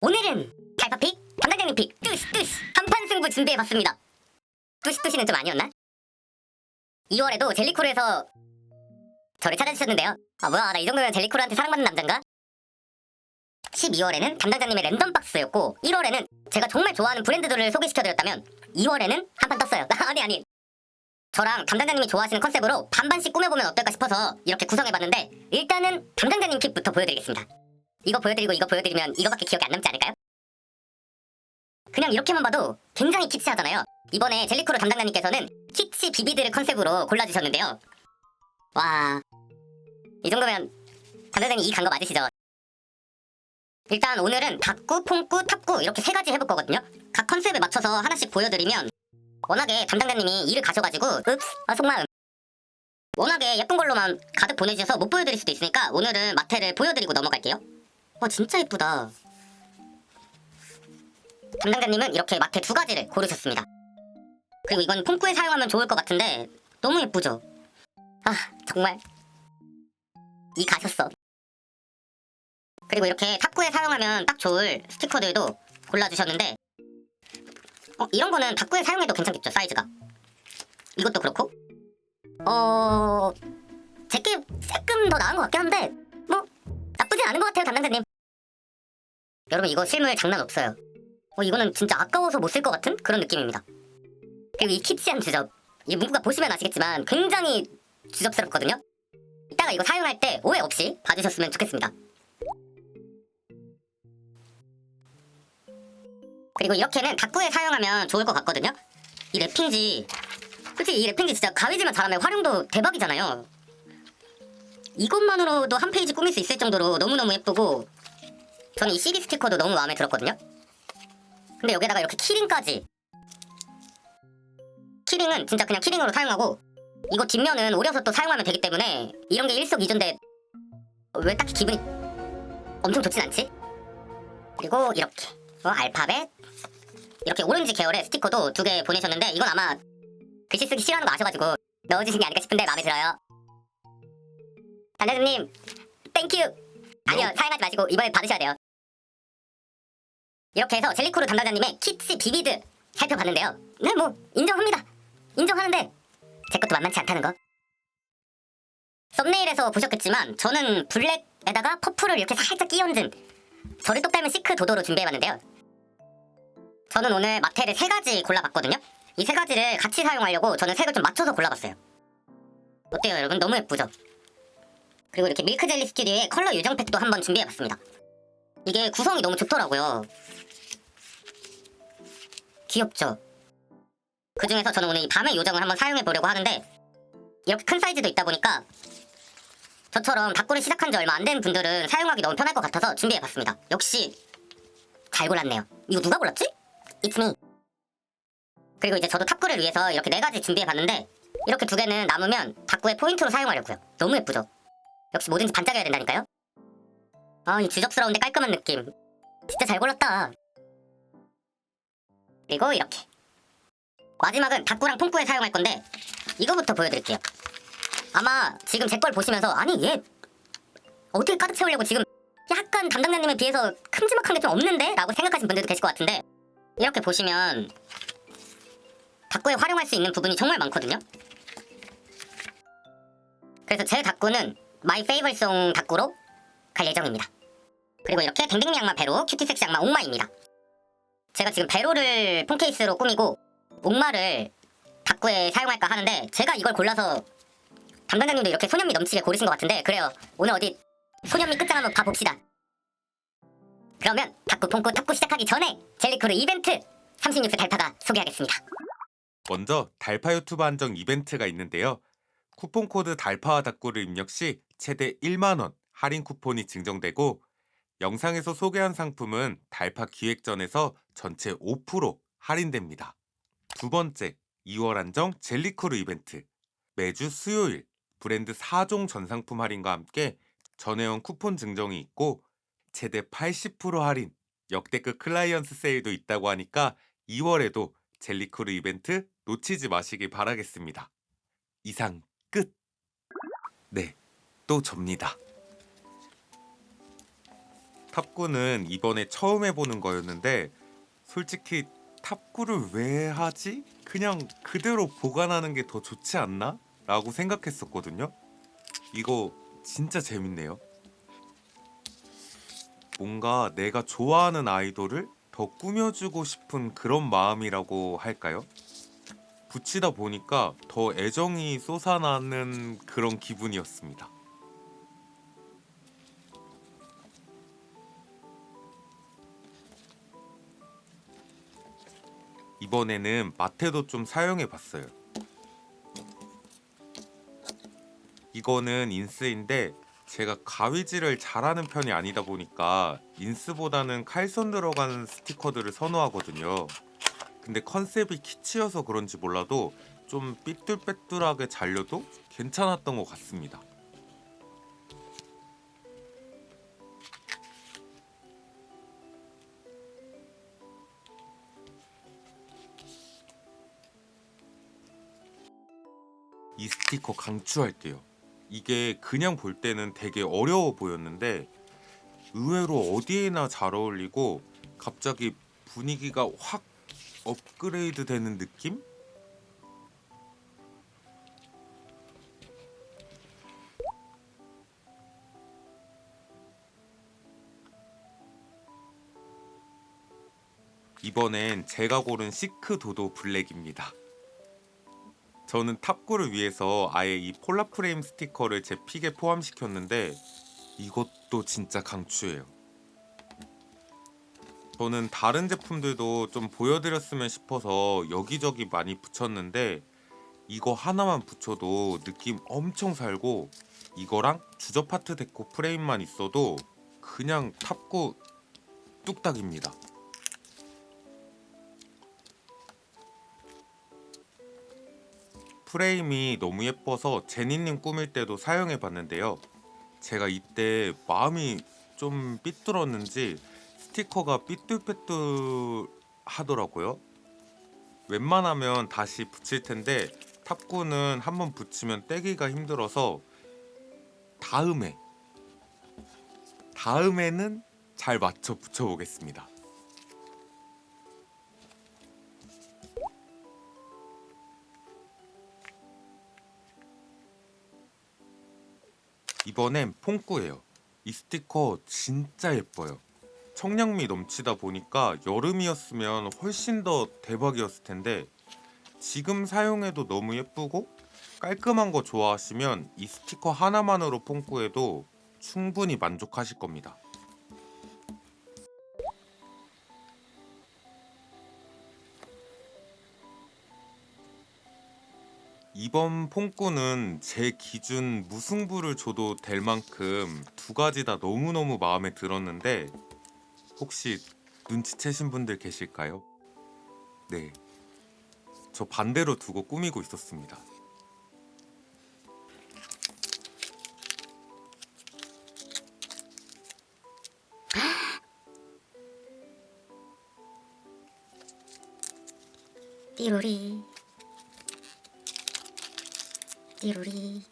오늘은 달파픽, 담당장님 픽, 뚜시 뚜시 한판 승부 준비해봤습니다. 뚜시 뚜시는 좀 아니었나? 2월에도 젤리코르에서 저를 찾아주셨는데요. 아 뭐야 나 이 정도면 젤리코르한테 사랑받는 남잔가? 12월에는 담당자님의 랜덤 박스였고 1월에는 제가 정말 좋아하는 브랜드들을 소개시켜드렸다면 2월에는 한 판 떴어요. 아니 아니 저랑 담당자님이 좋아하시는 컨셉으로 반반씩 꾸며보면 어떨까 싶어서 이렇게 구성해봤는데 일단은 담당자님 픽부터 보여드리겠습니다. 이거 보여드리고 이거 보여드리면 이거밖에 기억이 안 남지 않을까요? 그냥 이렇게만 봐도 굉장히 키치하잖아요. 이번에 젤리코르 담당자님께서는 키치 비비드를 컨셉으로 골라주셨는데요. 와, 이 정도면 담당자님 이 간 거 맞으시죠? 일단 오늘은 닭구, 퐁구, 탑구 이렇게 세 가지 해볼 거거든요. 각 컨셉에 맞춰서 하나씩 보여드리면 워낙에 담당자님이 일을 가셔가지고 읍스, 아 속마음. 워낙에 예쁜 걸로만 가득 보내주셔서 못 보여드릴 수도 있으니까 오늘은 마테를 보여드리고 넘어갈게요. 와 진짜 예쁘다. 담당자님은 이렇게 마테 두 가지를 고르셨습니다. 그리고 이건 폼꾸에 사용하면 좋을 것 같은데 너무 예쁘죠? 아 정말 이 가셨어. 그리고 이렇게 탑구에 사용하면 딱 좋을 스티커들도 골라주셨는데 어 이런 거는 탁구에 사용해도 괜찮겠죠 사이즈가. 이것도 그렇고. 어 제게 조금 더 나은 것 같긴 한데 뭐 나쁘진 않은 것 같아요 담당자님. 여러분 이거 실물 장난 없어요. 어 이거는 진짜 아까워서 못 쓸 것 같은 그런 느낌입니다. 그리고 이 키치한 주접. 이 문구가 보시면 아시겠지만 굉장히 주접스럽거든요? 이따가 이거 사용할 때 오해 없이 봐주셨으면 좋겠습니다 그리고 이렇게는 닭구에 사용하면 좋을 것 같거든요. 이 랩핑지. 솔직히 이 랩핑지 진짜 가위질만 잘하면 활용도 대박이잖아요. 이것만으로도 한 페이지 꾸밀 수 있을 정도로 너무너무 예쁘고 저는 이 CD 스티커도 너무 마음에 들었거든요. 근데 여기다가 이렇게 키링까지. 키링은 진짜 그냥 키링으로 사용하고 이거 뒷면은 오려서 또 사용하면 되기 때문에 이런 게 일석이조인데 왜 딱히 기분이 엄청 좋진 않지? 그리고 이렇게 어, 알파벳? 이렇게 오렌지 계열의 스티커도 두 개 보내셨는데 이건 아마 글씨 쓰기 싫어하는 거 아셔가지고 넣어주신 게 아닐까 싶은데 마음에 들어요. 단장님 땡큐 아니요 사용하지 마시고 이번에 받으셔야 돼요. 이렇게 해서 젤리코르 담당자님의 키치 비비드 살펴봤는데요. 네 뭐 인정합니다. 인정하는데 제 것도 만만치 않다는 거. 썸네일에서 보셨겠지만 저는 블랙에다가 퍼플을 이렇게 살짝 끼얹은 저를 똑 닮은 시크 도도로 준비해봤는데요 저는 오늘 마테를 세 가지 골라봤거든요. 이 세 가지를 같이 사용하려고 저는 색을 좀 맞춰서 골라봤어요. 어때요, 여러분? 너무 예쁘죠? 그리고 이렇게 밀크 젤리 스튜디오의 컬러 유정 팩도 한번 준비해봤습니다. 이게 구성이 너무 좋더라고요. 귀엽죠? 그 중에서 저는 오늘 이 밤의 요정을 한번 사용해보려고 하는데 이렇게 큰 사이즈도 있다 보니까 저처럼 닭구를 시작한 지 얼마 안 된 분들은 사용하기 너무 편할 것 같아서 준비해봤습니다. 역시 잘 골랐네요. 이거 누가 골랐지? It's me. 그리고 이제 저도 탁구를 위해서 이렇게 네 가지 준비해봤는데 이렇게 두 개는 남으면 탁구의 포인트로 사용하려고요. 너무 예쁘죠? 역시 뭐든지 반짝여야 된다니까요? 아, 이 주접스러운데 깔끔한 느낌. 진짜 잘 골랐다. 그리고 이렇게. 마지막은 탁구랑 퐁꾸에 사용할 건데 이거부터 보여드릴게요. 아마 지금 제 걸 보시면서 아니 얘 어떻게 가득 채우려고 지금 약간 담당자님에 비해서 큼지막한 게 좀 없는데? 라고 생각하시는 분들도 계실 것 같은데 이렇게 보시면 닭구에 활용할 수 있는 부분이 정말 많거든요. 그래서 제 닭구는 마이 페이벌 송 닭구로 갈 예정입니다. 그리고 이렇게 댕댕미 양마 배로 큐티 섹시 양마 옥마입니다. 제가 지금 배로를 폰케이스로 꾸미고 옥마를 닭구에 사용할까 하는데 제가 이걸 골라서 담당자님도 이렇게 소년미 넘치게 고르신 것 같은데 그래요. 오늘 어디 소년미 끝장 한번 봐봅시다 그러면 탁구 퐁꾸 탁구 시작하기 전에 젤리코르 이벤트 36세 달파가 소개하겠습니다. 먼저 달파 유튜브 한정 이벤트가 있는데요. 쿠폰 코드 달파와 닭구를 입력 시 최대 1만 원 할인 쿠폰이 증정되고 영상에서 소개한 상품은 달파 기획전에서 전체 5% 할인됩니다. 두 번째, 2월 한정 젤리코르 이벤트. 매주 수요일 브랜드 4종 전 상품 할인과 함께 전회원 쿠폰 증정이 있고 최대 80% 할인, 역대급 클라이언스 세일도 있다고 하니까 2월에도 젤리코르 이벤트 놓치지 마시길 바라겠습니다. 이상 끝. 네, 또 접니다. 탑구는 이번에 처음 해보는 거였는데 솔직히 탑구를 왜 하지? 그냥 그대로 보관하는 게 더 좋지 않나? 라고 생각했었거든요. 이거 진짜 재밌네요. 뭔가 내가 좋아하는 아이돌을 더 꾸며주고 싶은 그런 마음이라고 할까요? 붙이다 보니까 더 애정이 솟아나는 그런 기분이었습니다. 이번에는 마테도 좀 사용해 봤어요. 이거는 인스인데 제가 가위질을 잘하는 편이 아니다 보니까 인스보다는 칼손 들어가는 스티커들을 선호하거든요. 근데 컨셉이 키치여서 그런지 몰라도 좀 삐뚤빼뚤하게 잘려도 괜찮았던 것 같습니다. 이 스티커 강추할게요. 이게 그냥 볼 때는 되게 어려워 보였는데 의외로 어디에나 잘 어울리고 갑자기 분위기가 확 업그레이드 되는 느낌? 이번엔 제가 고른 시크 도도 블랙입니다. 저는 탑구를 위해서 아예 이 폴라 프레임 스티커를 제 픽에 포함시켰는데 이것도 진짜 강추예요. 저는 다른 제품들도 좀 보여드렸으면 싶어서 여기저기 많이 붙였는데 이거 하나만 붙여도 느낌 엄청 살고 이거랑 주저 파트 데코 프레임만 있어도 그냥 탑구 뚝딱입니다. 프레임이 너무 예뻐서 제니님 꾸밀 때도 사용해 봤는데요. 제가 이때 마음이 좀 삐뚤었는지 스티커가 삐뚤빼뚤 하더라고요. 웬만하면 다시 붙일 텐데 탑구는 한번 붙이면 떼기가 힘들어서 다음에 다음에는 잘 맞춰 붙여보겠습니다. 이번엔 퐁꾸예요. 이 스티커 진짜 예뻐요. 청량미 넘치다 보니까 여름이었으면 훨씬 더 대박이었을 텐데 지금 사용해도 너무 예쁘고 깔끔한 거 좋아하시면 이 스티커 하나만으로 퐁꾸해도 충분히 만족하실 겁니다. 이번 퐁꾸는 제 기준 무승부를 줘도 될 만큼 두 가지 다 너무너무 마음에 들었는데 혹시 눈치채신 분들 계실까요? 네. 저 반대로 두고 꾸미고 있었습니다. 띠로리 띠로리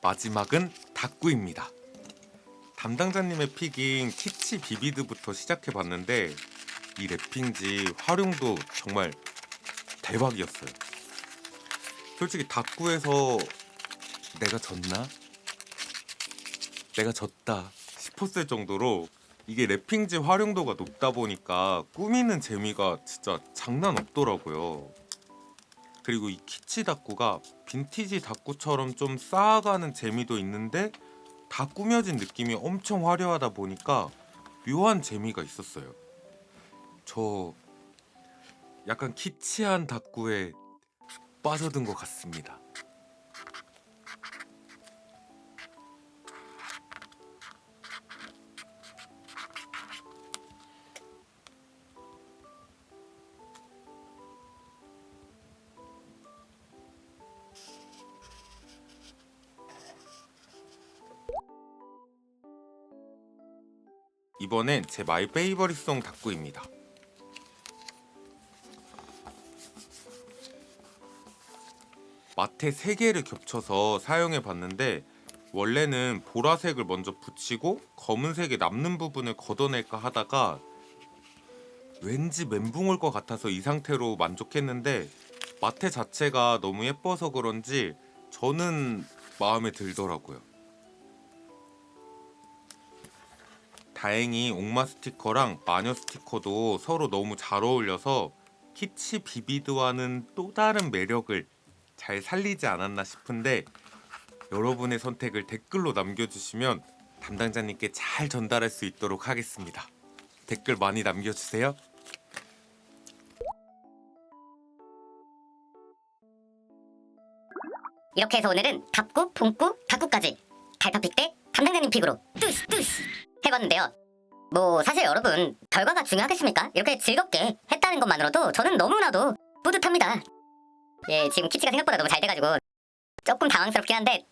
마지막은 닭구입니다. 담당자님의 픽인 키치 비비드부터 시작해 봤는데 이 랩핑지 활용도 정말 대박이었어요. 솔직히 닭구에서 내가 졌나? 내가 졌다 싶었을 정도로 이게 랩핑지 활용도가 높다 보니까 꾸미는 재미가 진짜 장난 없더라고요. 그리고 이 키치 닭구가 빈티지 닭구처럼 좀 쌓아가는 재미도 있는데 다 꾸며진 느낌이 엄청 화려하다 보니까 묘한 재미가 있었어요. 저 약간 키치한 닭구에 빠져든 것 같습니다. 이번엔 제 마이 페이버릿송 닭구입니다. 마테 3개를 겹쳐서 사용해 봤는데 원래는 보라색을 먼저 붙이고 검은색에 남는 부분을 걷어낼까 하다가 왠지 멘붕 올 것 같아서 이 상태로 만족했는데 마테 자체가 너무 예뻐서 그런지 저는 마음에 들더라고요. 다행히 옥마 스티커랑 마녀 스티커도 서로 너무 잘 어울려서 키치 비비드와는 또 다른 매력을 잘 살리지 않았나 싶은데 여러분의 선택을 댓글로 남겨주시면 담당자님께 잘 전달할 수 있도록 하겠습니다. 댓글 많이 남겨주세요. 이렇게 해서 오늘은 답구, 봄구, 다구까지 달파픽 때 담당자님 픽으로 뚜시 뚜시 해봤는데요. 뭐 사실 여러분 결과가 중요하겠습니까? 이렇게 즐겁게 했다는 것만으로도 저는 너무나도 뿌듯합니다. 예, 지금 키치가 생각보다 너무 잘 돼가지고 조금 당황스럽긴 한데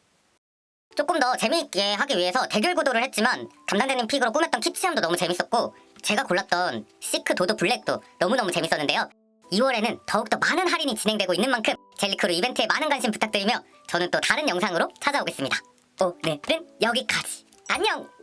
조금 더 재미있게 하기 위해서 대결 구도를 했지만 담당자님 픽으로 꾸몄던 키치함도 너무 재밌었고 제가 골랐던 시크 도도 블랙도 너무너무 재밌었는데요. 2월에는 더욱더 많은 할인이 진행되고 있는 만큼 젤리크루 이벤트에 많은 관심 부탁드리며 저는 또 다른 영상으로 찾아오겠습니다. 오늘은 여기까지. 안녕!